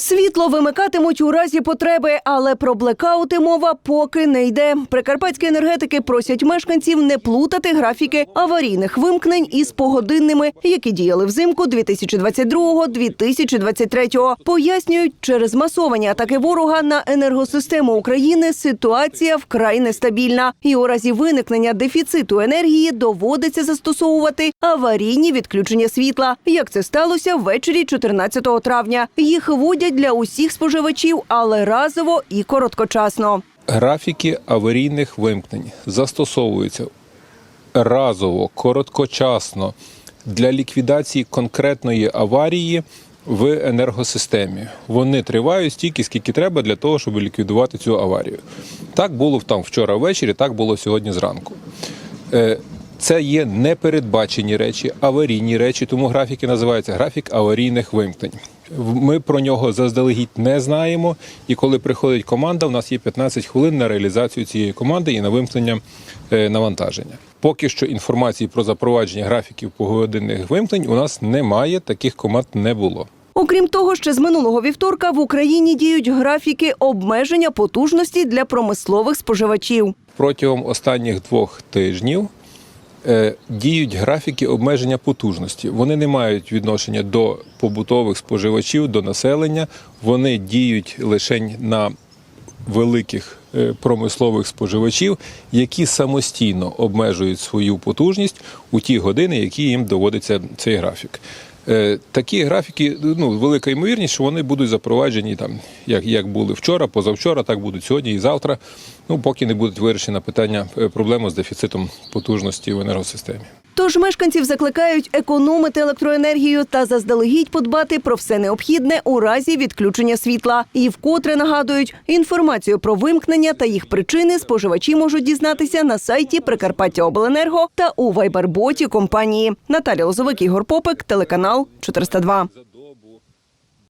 Світло вимикатимуть у разі потреби, але про блекаути мова поки не йде. Прикарпатські енергетики просять мешканців не плутати графіки аварійних вимкнень із погодинними, які діяли взимку 2022-2023. Пояснюють, через масовані атаки ворога на енергосистему України ситуація вкрай нестабільна, і у разі виникнення дефіциту енергії доводиться застосовувати аварійні відключення світла. Як це сталося ввечері 14 травня. Їх для усіх споживачів, але разово і короткочасно. Графіки аварійних вимкнень застосовуються разово, короткочасно для ліквідації конкретної аварії в енергосистемі. Вони тривають стільки, скільки треба для того, щоб ліквідувати цю аварію. Так було там вчора ввечері, так було сьогодні зранку. Е, Це є непередбачені речі, аварійні речі, тому графіки називаються графік аварійних вимкнень. Ми про нього заздалегідь не знаємо. І коли приходить команда, у нас є 15 хвилин на реалізацію цієї команди і на вимкнення е, навантаження. Поки що інформації про запровадження графіків погодинних вимкнень у нас немає, таких команд не було. Окрім того, ще з минулого вівторка в Україні діють графіки обмеження потужності для промислових споживачів. Протягом останніх двох тижнів діють графіки обмеження потужності. Вони не мають відношення до побутових споживачів, до населення. Вони діють лише на великих е, промислових споживачів, які самостійно обмежують свою потужність у ті години, які їм доводиться цей графік. Е, Такі графіки, ну велика ймовірність, що вони будуть запроваджені там, як, як були вчора, позавчора, так будуть сьогодні і завтра. Ну поки не будуть вирішені питання е, проблеми з дефіцитом потужності в енергосистемі. Тож мешканців закликають економити електроенергію та заздалегідь подбати про все необхідне у разі відключення світла. І вкотре нагадують, інформацію про вимкнення та їх причини споживачі можуть дізнатися на сайті Прикарпаття Обленерго та у вайберботі компанії. Наталя Лозовик, Ігор Попик, телеканал 402.